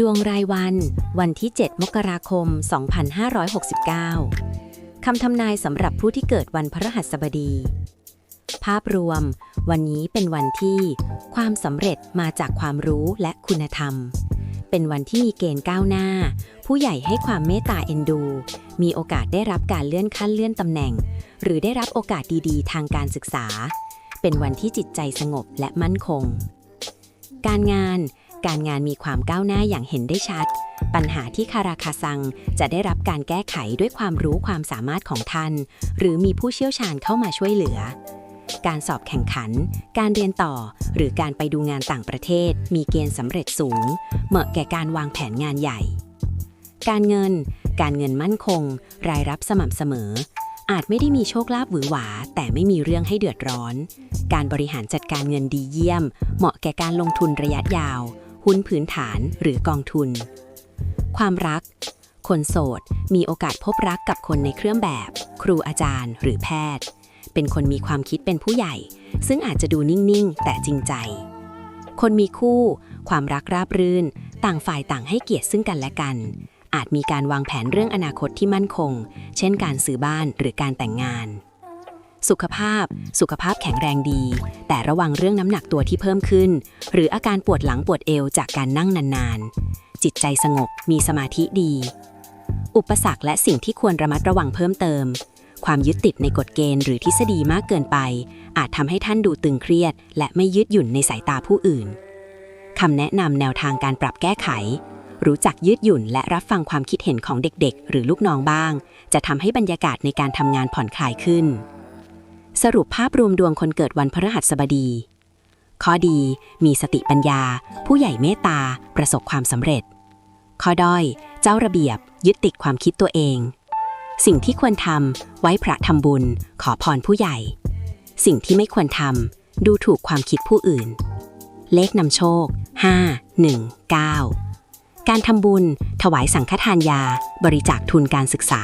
ดวงรายวัน วันที่ 7 มกราคม 2569 คำทำนายสำหรับผู้ที่เกิดวันพฤหัสบดี ภาพรวม วันนี้เป็นวันที่ ความสำเร็จมาจากความรู้และคุณธรรม เป็นวันที่มีเกณฑ์ก้าวหน้า ผู้ใหญ่ให้ความเมตตาเอ็นดู มีโอกาสได้รับการเลื่อนขั้นเลื่อนตำแหน่ง หรือได้รับโอกาสดีๆ ทางการศึกษา เป็นวันที่จิตใจสงบและมั่นคง การงาน การงานมีความก้าวหน้าอย่างเห็นได้ชัด ปัญหาที่คาราคาซังจะได้รับการแก้ไขด้วยความรู้ความสามารถของท่าน หรือมีผู้เชี่ยวชาญเข้ามาช่วยเหลือ การสอบแข่งขัน การเรียนต่อ หรือการไปดูงานต่างประเทศ มีเกณฑ์สำเร็จสูง เหมาะแก่การวางแผนงานใหญ่ การเงิน การเงินมั่นคง รายรับสม่ำเสมออาจไม่ได้มีโชคลาภหวือหวา แต่ไม่มีเรื่องให้เดือดร้อน การบริหารจัดการเงินดีเยี่ยม เหมาะแก่การลงทุนระยะยาว หุ้นพื้นฐานหรือกองทุน ความรัก คนโสด มีโอกาสพบรักกับคนในเครื่องแบบ ครูอาจารย์ หรือแพทย์ เป็นคนมีความคิดเป็นผู้ใหญ่ ซึ่งอาจจะดูนิ่ง ๆ แต่จริงใจ คนมีคู่ ความรักราบรื่น ต่างฝ่ายต่างให้เกียรติซึ่งกันและกัน อาจมีการวางแผนเรื่องอนาคตที่มั่นคง เช่นการซื้อบ้านหรือการแต่งงาน สุขภาพ สุขภาพแข็งแรงดี แต่ระวังเรื่องน้ำหนักตัวที่เพิ่มขึ้น หรืออาการปวดหลังปวดเอวจากการนั่งนานๆ จิตใจสงบมีสมาธิดี อุปสรรคและสิ่งที่ควรระมัดระวังเพิ่มเติม ความยึดติดในกฎเกณฑ์หรือทฤษฎีมากเกินไป อาจทำให้ท่านดูตึงเครียด และไม่ยืดหยุ่นในสายตาผู้อื่นคำแนะนำแนวทางการปรับแก้ไข รู้จักยืดหยุ่นและรับฟังความคิดเห็นของเด็กๆ หรือลูกน้องบ้าง จะทำให้บรรยากาศในการทำงานผ่อนคลายขึ้น สรุปภาพรวมดวงคนเกิดวันพฤหัสบดี ข้อดีมีสติปัญญา ผู้ใหญ่เมตตา ประสบความสำเร็จ ข้อด้อย เจ้าระเบียบ ยึดติดความคิดตัวเอง สิ่งที่ควรทำไว้พระทำบุญ ขอพรผู้ใหญ่ สิ่งที่ไม่ควรทำดูถูกความคิดผู้อื่น เลขนำโชค 5 1 9 การทำบุญ ถวายสังฆทานยา บริจาคทุนการศึกษา